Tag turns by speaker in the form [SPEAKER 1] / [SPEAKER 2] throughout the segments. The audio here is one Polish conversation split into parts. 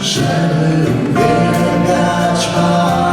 [SPEAKER 1] żeby uwielbiać Pana.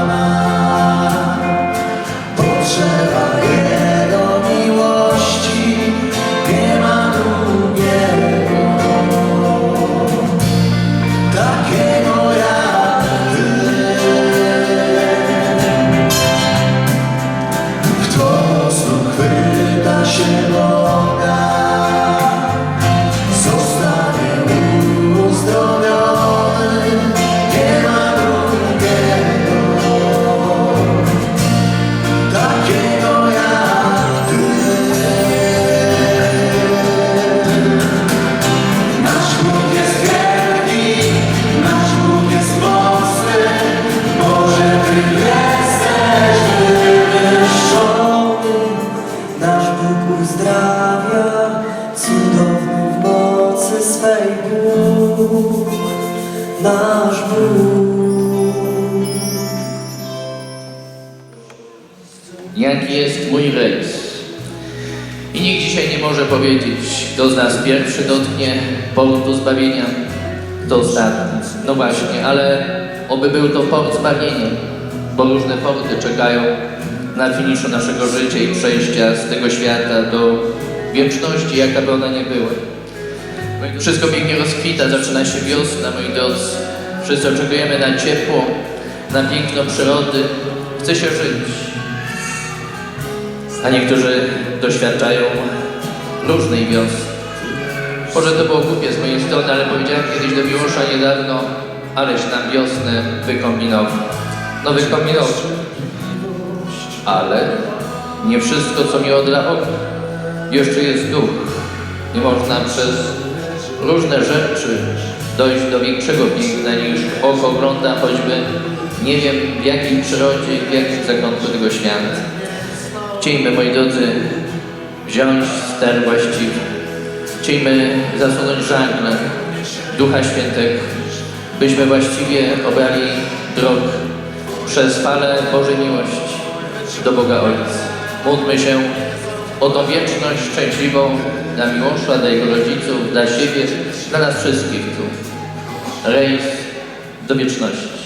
[SPEAKER 1] Uzdrawia, cudowny w mocy swej Bóg, nasz Bóg.
[SPEAKER 2] Jaki jest mój rejs? I nikt dzisiaj nie może powiedzieć, kto z nas pierwszy dotknie portu zbawienia, kto ostatni. No właśnie, ale oby był to port zbawienia, bo różne porty czekają na finiszu naszego życia i przejścia z tego świata do wieczności, jaka by ona nie była. Wszystko pięknie rozkwita, zaczyna się wiosna, moi drodzy. Wszyscy oczekujemy na ciepło, na piękno przyrody. Chce się żyć a niektórzy doświadczają różnej wiosny. Może to było głupie z mojej strony, ale powiedziałem kiedyś do Miłosza niedawno, aleś nam wiosnę wykombinował. No wykombinował. Ale nie wszystko, co miło dla oka. Jeszcze jest duch. Nie można przez różne rzeczy dojść do większego piękna niż oko ogląda choćby nie wiem w jakiej przyrodzie, w jakim zakątku tego świata. Chciejmy, moi drodzy, wziąć ster właściwy. Chciejmy zasunąć żagle Ducha Świętego, byśmy właściwie obrali drogę przez falę Bożej miłości do Boga Ojca. Módlmy się o tą wieczność szczęśliwą dla Miłosza, dla jego rodziców, dla siebie, dla nas wszystkich tu. Rejs do wieczności.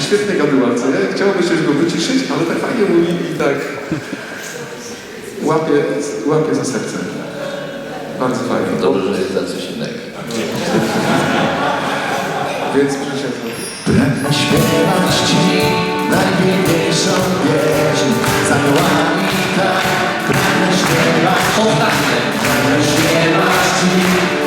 [SPEAKER 1] Jest
[SPEAKER 3] taki świetny gaduła, co nie? Chciałoby się go wyciszyć, ale tak fajnie mówi i tak łapie, łapie za serce. Bardzo fajnie.
[SPEAKER 2] Dobrze, że jest za coś innego.
[SPEAKER 3] Więc proszę
[SPEAKER 1] Pragnę śpiewać Ci najpiękniejszą pieśń tak Pragnę śpiewać. Pragnę śpiewać Ci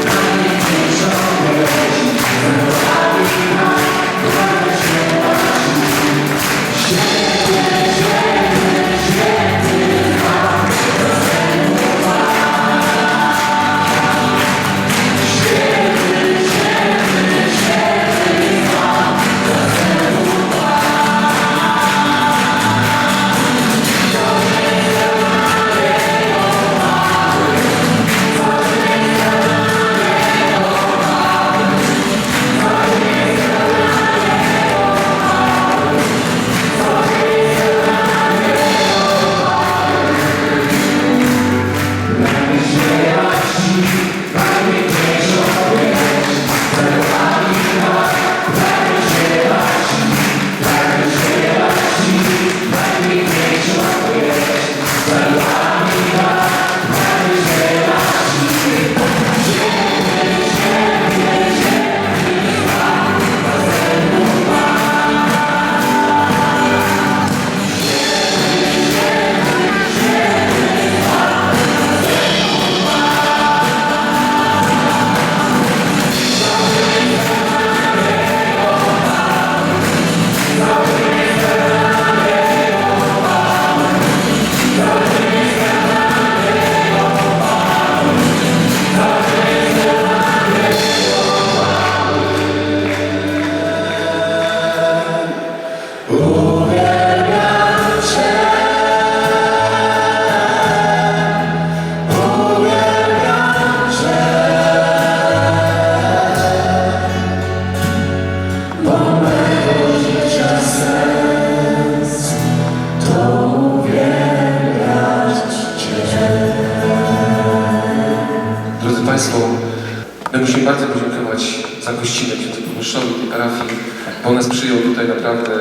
[SPEAKER 3] naprawdę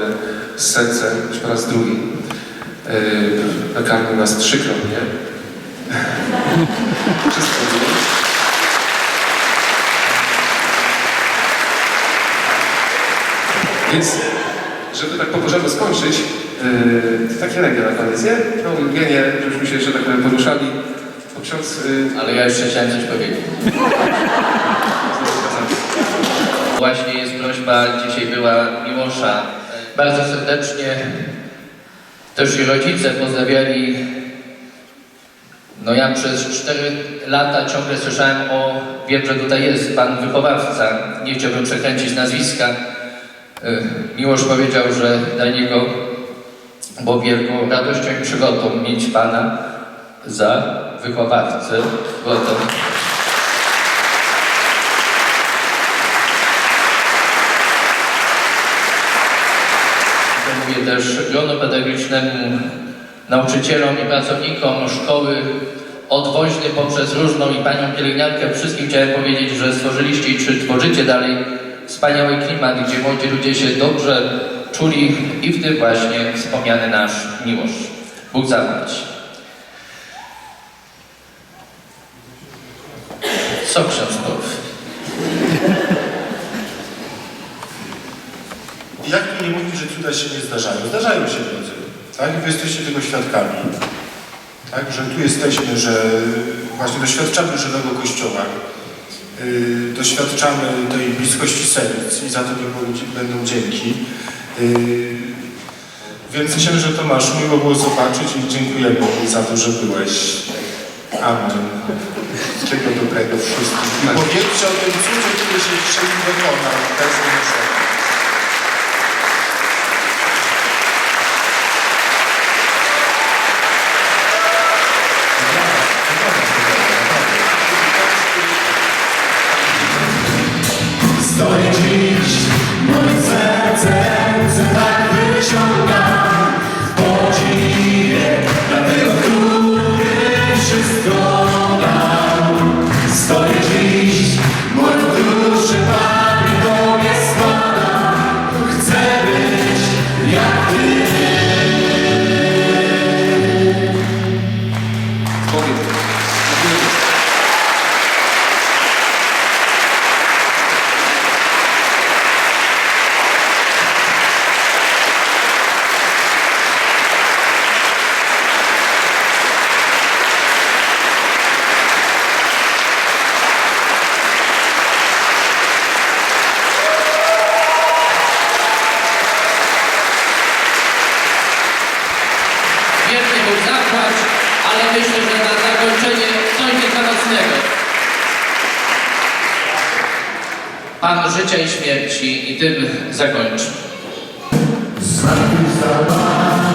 [SPEAKER 3] z sercem, już po raz drugi. Yy, nakarmił nas trzykrotnie. Wszystko było. Więc, żeby tak po porządku skończyć, yy, takie regia na koniec, nie? No, Eugenie, żebyśmy się jeszcze tak powiem poruszali. Bo ksiądz yy,
[SPEAKER 2] Ale ja jeszcze chciałem coś powiedzieć. Właśnie prośba, dzisiaj była Miłosza. Bardzo serdecznie też i rodzice pozdrawiali. No ja przez 4 lata ciągle słyszałem o, wiem, że tutaj jest pan wychowawca, nie chciałbym przekręcić nazwiska. Y, Miłosz powiedział, że dla niego było wielką radością i przygotą mieć pana za wychowawcę. Gotów. To mówię też gronu pedagogicznemu, nauczycielom i pracownikom szkoły odwoźny poprzez różną i panią pielęgniarkę. Wszystkim chciałem powiedzieć, że stworzyliście i czy tworzycie dalej wspaniały klimat, gdzie młodzi ludzie się dobrze czuli i w tym właśnie wspomniany nasz miłość. Bóg zapłać. Co ksiądz
[SPEAKER 4] Jak tu nie mówić, że cuda się nie zdarzają? Zdarzają się drodzy, tak? I wy jesteście tego świadkami. Tak? Że tu jesteśmy, że właśnie doświadczamy żywego Kościoła. Yy, doświadczamy tej bliskości serc i za to będą, będą dzięki. Yy, więc księże Tomasz, miło było zobaczyć i dziękujemy za to, że byłeś. Amen. Wszystkiego dobrego wszystkim. I powiedzcie o tym cudzie, który się dzisiaj wykonał. Bez
[SPEAKER 1] życia i śmierci i tym zakończy. Aleluja.